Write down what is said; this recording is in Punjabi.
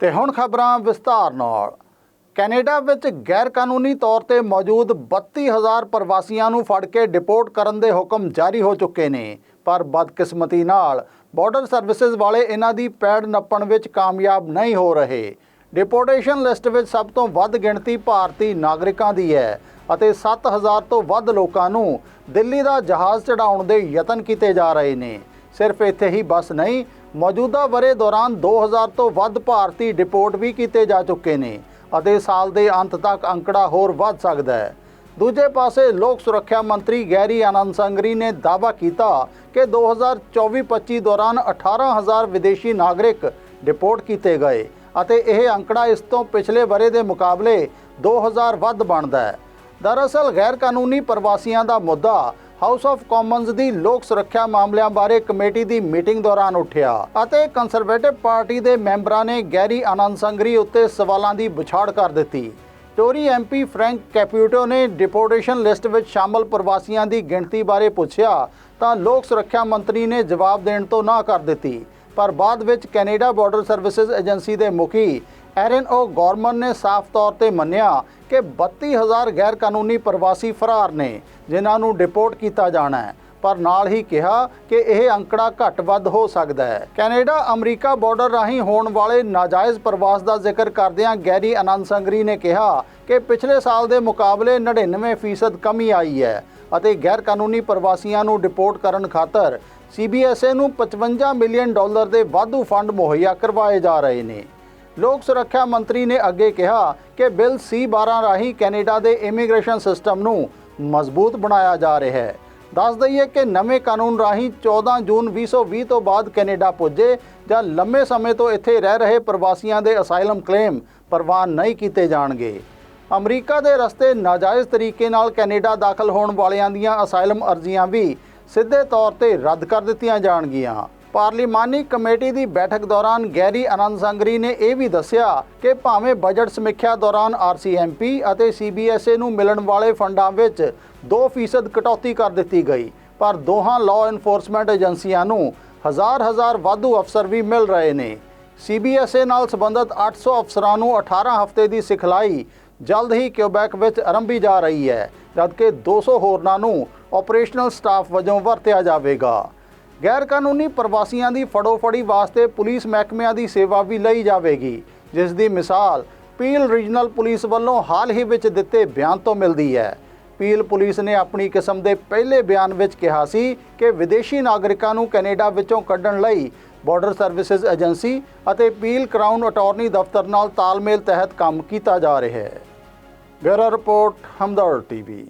ਤੇ ਹੁਣ ਖਬਰਾਂ ਵਿਸਤਾਰ ਨਾਲ। ਕੈਨੇਡਾ ਵਿੱਚ ਗੈਰ ਕਾਨੂੰਨੀ ਤੌਰ ਤੇ ਮੌਜੂਦ 32000 ਪ੍ਰਵਾਸੀਆਂ ਨੂੰ ਫੜ ਕੇ ਡਿਪੋਰਟ ਕਰਨ ਦੇ ਹੁਕਮ ਜਾਰੀ ਹੋ ਚੁੱਕੇ ਨੇ, ਪਰ ਬਦਕਿਸਮਤੀ ਨਾਲ ਬਾਰਡਰ ਸਰਵਿਸਿਜ਼ ਵਾਲੇ ਇਹਨਾਂ ਦੀ ਪੈੜ ਨੱਪਣ ਵਿੱਚ ਕਾਮਯਾਬ ਨਹੀਂ ਹੋ ਰਹੇ। ਡਿਪੋਰਟੇਸ਼ਨ ਲਿਸਟ ਵਿੱਚ ਸਭ ਤੋਂ ਵੱਧ ਗਿਣਤੀ ਭਾਰਤੀ ਨਾਗਰਿਕਾਂ ਦੀ ਹੈ ਅਤੇ 7000 ਤੋਂ ਵੱਧ ਲੋਕਾਂ ਨੂੰ ਦਿੱਲੀ ਦਾ ਜਹਾਜ਼ ਚੜਾਉਣ ਦੇ ਯਤਨ ਕੀਤੇ ਜਾ ਰਹੇ ਨੇ। ਸਿਰਫ ਇੱਥੇ ਹੀ ਬਸ ਨਹੀਂ ਮੌਜੂਦਾ ਵਰੇ ਦੌਰਾਨ 2000 ਤੋਂ ਵੱਧ ਭਾਰਤੀ ਡਿਪੋਰਟ ਵੀ ਕੀਤੇ ਜਾ ਚੁੱਕੇ ਨੇ ਅਤੇ ਸਾਲ ਦੇ ਅੰਤ ਤੱਕ ਅੰਕੜਾ ਹੋਰ ਵੱਧ ਸਕਦਾ ਹੈ। ਦੂਜੇ ਪਾਸੇ ਲੋਕ ਸੁਰੱਖਿਆ ਮੰਤਰੀ ਗੈਰੀ ਆਨੰਦ ਸੰਗਰੀ ਨੇ ਦਾਅਵਾ ਕੀਤਾ ਕਿ 2024-25 ਦੌਰਾਨ 18000 ਵਿਦੇਸ਼ੀ ਨਾਗਰਿਕ ਡਿਪੋਰਟ ਕੀਤੇ ਗਏ ਅਤੇ ਇਹ ਅੰਕੜਾ ਇਸ ਤੋਂ ਪਿਛਲੇ ਵਰੇ ਦੇ ਮੁਕਾਬਲੇ 2000 ਵੱਧ ਬਣਦਾ ਹੈ। ਦਰਅਸਲ ਗੈਰ ਕਾਨੂੰਨੀ ਪ੍ਰਵਾਸੀਆਂ ਦਾ ਮੁੱਦਾ ਹਾਊਸ ਆਫ ਕਾਮਨਜ਼ ਦੀ ਲੋਕ ਸੁਰੱਖਿਆ ਮਾਮਲਿਆਂ ਬਾਰੇ ਕਮੇਟੀ ਦੀ ਮੀਟਿੰਗ ਦੌਰਾਨ ਉੱਠਿਆ ਅਤੇ ਕੰਜ਼ਰਵੇਟਿਵ ਪਾਰਟੀ ਦੇ ਮੈਂਬਰਾਂ ਨੇ ਗੈਰੀ ਆਨੰਦ ਸੰਗਰੀ ਉੱਤੇ ਸਵਾਲਾਂ ਦੀ ਵਿਛਾੜ ਕਰ ਦਿੱਤੀ। ਟੋਰੀ ਐਮਪੀ ਫ੍ਰੈਂਕ ਕੈਪਿਊਟੋ ਨੇ ਡਿਪੋਰਟੇਸ਼ਨ ਲਿਸਟ ਵਿੱਚ ਸ਼ਾਮਲ ਪ੍ਰਵਾਸੀਆਂ ਦੀ ਗਿਣਤੀ ਬਾਰੇ ਪੁੱਛਿਆ ਤਾਂ ਲੋਕ ਸੁਰੱਖਿਆ ਮੰਤਰੀ ਨੇ ਜਵਾਬ ਦੇਣ ਤੋਂ ਨਾ ਕਰ ਦਿੱਤੀ। ਪਰ ਬਾਅਦ ਵਿੱਚ ਕੈਨੇਡਾ ਬਾਰਡਰ ਸਰਵਿਸਿਜ਼ ਏਜੰਸੀ ਦੇ ਮੁਖੀ ਐਰਨ ਓ ਗੌਰਮਨ ਨੇ ਸਾਫ਼ ਤੌਰ ਤੇ ਮੰਨਿਆ ਕਿ 32000 ਗੈਰ ਕਾਨੂੰਨੀ ਪ੍ਰਵਾਸੀ ਫਰਾਰ ਨੇ, ਜਿਨ੍ਹਾਂ ਨੂੰ ਡਿਪੋਰਟ ਕੀਤਾ ਜਾਣਾ ਹੈ। ਪਰ ਨਾਲ ਹੀ ਕਿਹਾ ਕਿ ਇਹ ਅੰਕੜਾ ਘੱਟ ਵੱਧ ਹੋ ਸਕਦਾ ਹੈ। ਕੈਨੇਡਾ, ਅਮਰੀਕਾ ਬਾਰਡਰ ਰਾਹੀਂ ਹੋਣ ਵਾਲੇ ਨਾਜਾਇਜ਼ ਪ੍ਰਵਾਸ ਦਾ ਜ਼ਿਕਰ ਕਰਦਿਆਂ ਗੈਰੀ ਆਨੰਦ ਸੰਗਰੀ ਨੇ ਕਿਹਾ ਕਿ ਪਿਛਲੇ ਸਾਲ ਦੇ ਮੁਕਾਬਲੇ 99% ਕਮੀ ਆਈ ਹੈ ਅਤੇ ਗੈਰ ਕਾਨੂੰਨੀ ਪ੍ਰਵਾਸੀਆਂ ਨੂੰ ਡਿਪੋਰਟ ਕਰਨ ਖਾਤਰ ਸੀਬੀਐਸਏ ਨੂੰ 55 ਮਿਲੀਅਨ ਡਾਲਰ ਦੇ ਵਾਧੂ ਫੰਡ ਮੁਹੱਈਆ ਕਰਵਾਏ ਜਾ ਰਹੇ ਨੇ। ਲੋਕ ਸੁਰੱਖਿਆ ਮੰਤਰੀ ਨੇ ਅੱਗੇ ਕਿਹਾ ਕਿ ਬਿੱਲ C12 ਰਾਹੀਂ ਕੈਨੇਡਾ ਦੇ ਇਮੀਗ੍ਰੇਸ਼ਨ ਸਿਸਟਮ ਨੂੰ ਮਜ਼ਬੂਤ ਬਣਾਇਆ ਜਾ ਰਿਹਾ ਹੈ। ਦੱਸ ਦਈਏ ਕਿ ਨਵੇਂ ਕਾਨੂੰਨ ਰਾਹੀਂ 14 ਜੂਨ 2020 ਤੋਂ ਬਾਅਦ ਕੈਨੇਡਾ ਪੁੱਜੇ ਜਾਂ ਲੰਮੇ ਸਮੇਂ ਤੋਂ ਇੱਥੇ ਰਹਿ ਰਹੇ ਪ੍ਰਵਾਸੀਆਂ ਦੇ ਅਸਾਈਲਮ ਕਲੇਮ ਪ੍ਰਵਾਨ ਨਹੀਂ ਕੀਤੇ ਜਾਣਗੇ। ਅਮਰੀਕਾ ਦੇ ਰਸਤੇ ਨਾਜਾਇਜ਼ ਤਰੀਕੇ ਨਾਲ ਕੈਨੇਡਾ ਦਾਖਲ ਹੋਣ ਵਾਲਿਆਂ ਦੀਆਂ ਅਸਾਈਲਮ ਅਰਜ਼ੀਆਂ ਵੀ ਸਿੱਧੇ ਤੌਰ ਤੇ ਰੱਦ ਕਰ ਦਿੱਤੀਆਂ ਜਾਣਗੀਆਂ। ਪਾਰਲੀਮਾਨੀ ਕਮੇਟੀ ਦੀ ਬੈਠਕ ਦੌਰਾਨ ਗੈਰੀ ਆਨੰਦ ਸੰਗਰੀ ਨੇ ਇਹ ਵੀ ਦੱਸਿਆ ਕਿ ਭਾਵੇਂ ਬਜਟ ਸਮੀਖਿਆ ਦੌਰਾਨ ਆਰਸੀਐਮਪੀ ਅਤੇ ਸੀਬੀਐਸਏ ਨੂੰ ਮਿਲਣ ਵਾਲੇ ਫੰਡਾਂ ਵਿੱਚ 2% ਕਟੌਤੀ ਕਰ ਦਿੱਤੀ ਗਈ, ਪਰ ਦੋਹਾਂ ਲਾਅ ਇਨਫੋਰਸਮੈਂਟ ਏਜੰਸੀਆਂ ਨੂੰ ਹਜ਼ਾਰ ਹਜ਼ਾਰ ਵਾਧੂ ਅਫਸਰ ਵੀ ਮਿਲ ਰਹੇ ਨੇ। ਸੀਬੀਐਸਏ ਨਾਲ ਸੰਬੰਧਿਤ 800 ਅਫਸਰਾਂ ਨੂੰ 18 ਹਫ਼ਤੇ ਦੀ ਸਿਖਲਾਈ ਜਲਦ ਹੀ ਕਿਊਬੈਕ ਵਿੱਚ ਆਰੰਭੀ ਜਾ ਰਹੀ ਹੈ, ਜਦਕਿ 200 ਹੋਰਨਾਂ ਨੂੰ ਆਪਰੇਸ਼ਨਲ ਸਟਾਫ ਵਜੋਂ ਵਰਤਿਆ ਜਾਵੇਗਾ। ਗੈਰ ਕਾਨੂੰਨੀ ਪ੍ਰਵਾਸੀਆਂ ਦੀ ਫੜੋਫੜੀ ਵਾਸਤੇ ਪੁਲਿਸ ਮਹਿਕਮਿਆਂ ਦੀ ਸੇਵਾ ਵੀ ਲਈ ਜਾਵੇਗੀ, ਜਿਸ ਦੀ ਮਿਸਾਲ ਪੀਲ ਰੀਜਨਲ ਪੁਲਿਸ ਵੱਲੋਂ ਹਾਲ ਹੀ ਵਿੱਚ ਦਿੱਤੇ ਬਿਆਨ ਤੋਂ ਮਿਲਦੀ ਹੈ। ਪੀਲ ਪੁਲਿਸ ਨੇ ਆਪਣੀ ਕਿਸਮ ਦੇ ਪਹਿਲੇ ਬਿਆਨ ਵਿੱਚ ਕਿਹਾ ਸੀ ਕਿ ਵਿਦੇਸ਼ੀ ਨਾਗਰਿਕਾਂ ਨੂੰ ਕੈਨੇਡਾ ਵਿੱਚੋਂ ਕੱਢਣ ਲਈ ਬਾਰਡਰ ਸਰਵਿਸਿਜ਼ ਏਜੰਸੀ ਅਤੇ ਪੀਲ ਕਰਾਊਨ ਅਟਾਰਨੀ ਦਫ਼ਤਰ ਨਾਲ ਤਾਲਮੇਲ ਤਹਿਤ ਕੰਮ ਕੀਤਾ ਜਾ ਰਿਹਾ ਹੈ। Bureau report, Hamdard TV.